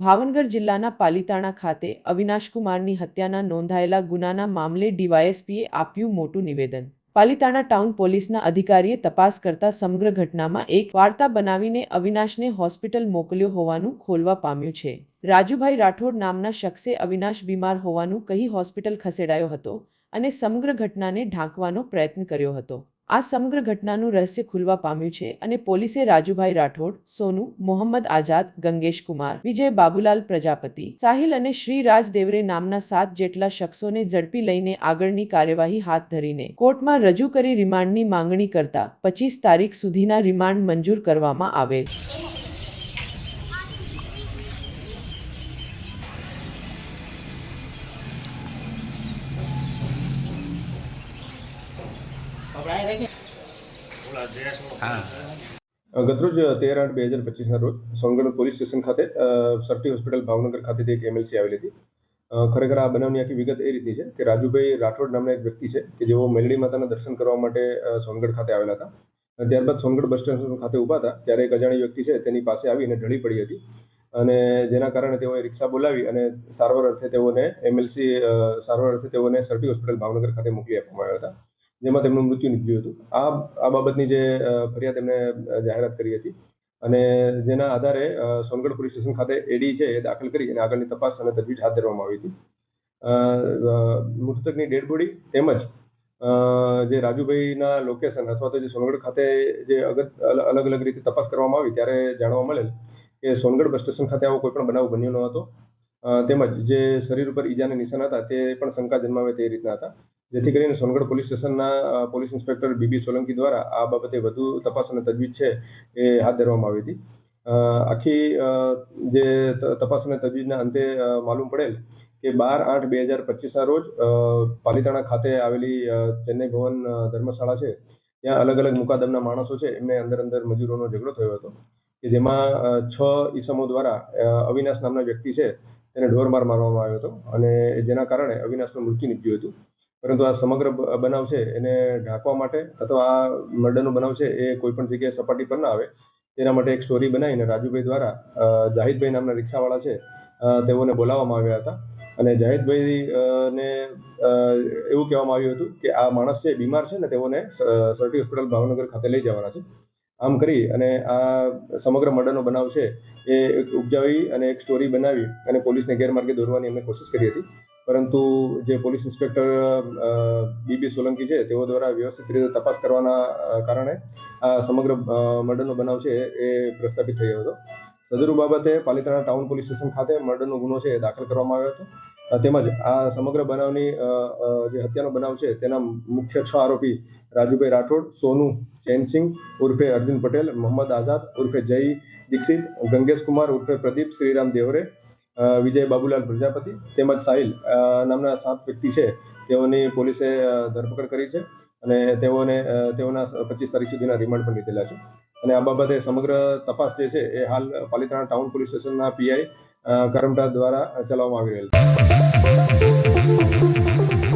ભાવનગર જિલ્લાના પાલિતાણા ખાતે અવિનાશકુમારની હત્યાના નોંધાયેલા ગુનાના મામલે ડીવાયએસપીએ આપ્યું મોટું નિવેદન. પાલિતાણા ટાઉન પોલીસના અધિકારીએ તપાસ કરતા સમગ્ર ઘટનામાં એક વાર્તા બનાવીને અવિનાશને હોસ્પિટલ મોકલ્યો હોવાનું ખોલવા પામ્યું છે. રાજુભાઈ રાઠોડ નામના શખ્સે અવિનાશ બીમાર હોવાનું કહી હોસ્પિટલ ખસેડાયો હતો અને સમગ્ર ઘટનાને ઢાંકવાનો પ્રયત્ન કર્યો હતો. આ સમગ્ર ઘટનાનું રહસ્ય ખુલવા પામ્યું છે અને પોલીસે રાજુભાઈ રાઠોડ, સોનુ, મોહમ્મદ આઝાદ, ગંગેશ કુમાર, વિજય બાબુલાલ પ્રજાપતિ, સાહિલ અને શ્રી રાજ દેવરે નામના સાત જેટલા શખ્સોને ઝડપી લઈને આગળની કાર્યવાહી હાથ ધરીને કોર્ટમાં રજૂ કરી રિમાન્ડની માંગણી કરતા પચીસ તારીખ સુધીના રિમાન્ડ મંજૂર કરવામાં આવેલ. ગતરોજ તેર આઠ બે હજાર પચીસના રોજ સોનગઢ પોલીસ સ્ટેશન ખાતે સરટી હોસ્પિટલ ભાવનગર ખાતેથી એક એમએલસી આવેલી હતી. ખરેખર આ બનાવની આખી વિગત એ રીતની છે કે રાજુભાઈ રાઠોડ નામના એક વ્યક્તિ છે કે જેઓ મેલડી માતાના દર્શન કરવા માટે સોનગઢ ખાતે આવેલા હતા. ત્યારબાદ સોનગઢ બસ સ્ટેશન ખાતે ઊભા હતા ત્યારે એક અજાણી વ્યક્તિ છે તેની પાસે આવીને ઢળી પડી હતી. અને જેના કારણે તેઓએ રિક્ષા બોલાવી અને સારવાર અર્થે તેઓને એમએલસી સારવાર અર્થે તેઓને સરટી હોસ્પિટલ ભાવનગર ખાતે મોકલી આપવામાં આવ્યા હતા. જેમાં તેમનું મૃત્યુ નીપજ્યું હતું. આ આ બાબતની જે ફરિયાદ એમણે જાહેરાત કરી હતી અને જેના આધારે સોનગઢ પોલીસ સ્ટેશન ખાતે એડી છે એ દાખલ કરી અને આગળની તપાસ અને તજવીજ હાથ ધરવામાં આવી હતી. મૃતકની ડેડ બોડી તેમજ જે રાજુભાઈના લોકેશન અથવા તો જે સોનગઢ ખાતે જે અગત, અલ- અલગ અલગ રીતે તપાસ કરવામાં આવી ત્યારે જાણવા મળેલ કે સોનગઢ બસ સ્ટેશન ખાતે આવો કોઈ પણ બનાવ બન્યો ન હતો. તેમજ જે શરીર ઉપર ઈજાના નિશાન હતા તે પણ શંકા જન્માવે તે રીતના હતા. જેથી કરીને સોનગઢ પોલીસ સ્ટેશનના પોલીસ ઇન્સ્પેક્ટર બીબી સોલંકી દ્વારા આ બાબતે વધુ તપાસ અને તજવીજ છે એ હાથ ધરવામાં આવી હતી. આખી જે તપાસ અને તજવીજના અંતે માલુમ પડેલ કે બાર આઠ બે હજાર પચીસના રોજ પાલિતાણા ખાતે આવેલી ચેન્નઈ ભવન ધર્મશાળા છે, ત્યાં અલગ અલગ મુકાદમના માણસો છે, એમને અંદર અંદર મજૂરોનો ઝઘડો થયો હતો, કે જેમાં છ ઈસમો દ્વારા અવિનાશ નામના વ્યક્તિ છે, તેને ઢોરમાર મારવામાં આવ્યો હતો અને જેના કારણે અવિનાશનું મૃત્યુ નીપજ્યું હતું. પરંતુ આ સમગ્ર બનાવ છે એને ઢાંકવા માટે અથવા આ મર્ડરનો બનાવ છે એ કોઈ પણ જગ્યાએ સપાટી પર ના આવે. તેના માટે એક સ્ટોરી બનાવીને રાજુભાઈ દ્વારા જાહિદભાઈ નામના રિક્ષાવાળા છે તેઓને બોલાવવામાં આવ્યા હતા. અને જાહિદભાઈ ને એવું કહેવામાં આવ્યું હતું કે આ માણસ છે, બીમાર છે ને તેઓને સરટી હોસ્પિટલ ભાવનગર ખાતે લઈ જવાના છે. આમ કરી અને આ સમગ્ર મર્ડરનો બનાવ છે એ ઉપજાવી અને એક સ્ટોરી બનાવી અને પોલીસને ગેરમાર્ગે દોરવાની અમે કોશિશ કરી હતી. પરંતુ જે પોલીસ ઇન્સ્પેક્ટર બીબી સોલંકી છે, તેઓ દ્વારા વ્યવસ્થિત રીતે તપાસ કરવાના કારણે આ સમગ્ર મર્ડરનો બનાવ છે એ પ્રસ્થાપિત થયો હતો. સદરુ બાબતે પાલિતાણા ટાઉન પોલીસ સ્ટેશન ખાતે મર્ડરનો ગુનો છે દાખલ કરવામાં આવ્યો હતો. તેમજ આ સમગ્ર બનાવની જે હત્યાનો બનાવ છે તેના મુખ્ય છ આરોપી રાજુભાઈ રાઠોડ, સોનુ ચેનસિંહ, ઉર્ફે અર્જુન પટેલ, મોહમ્મદ આઝાદ, ઉર્ફે જય દીક્ષિત ગંગેશ કુમાર ઉર્ફે પ્રદીપ શ્રીરામ દેવરે વિજય બાબુલાલ પ્રજાપતિ તેમજ સાહિલ નામના સાત વ્યક્તિ છે. તેઓની પોલીસે ધરપકડ કરી છે અને તેઓને તેઓના પચીસ તારીખ સુધીના રિમાન્ડ પણ લીધેલા છે. અને આ બાબતે સમગ્ર તપાસ જે છે એ હાલ પાલિતાણા ટાઉન પોલીસ સ્ટેશનના પીઆઈ કરમટા દ્વારા ચલાવવામાં આવી રહેલ છે.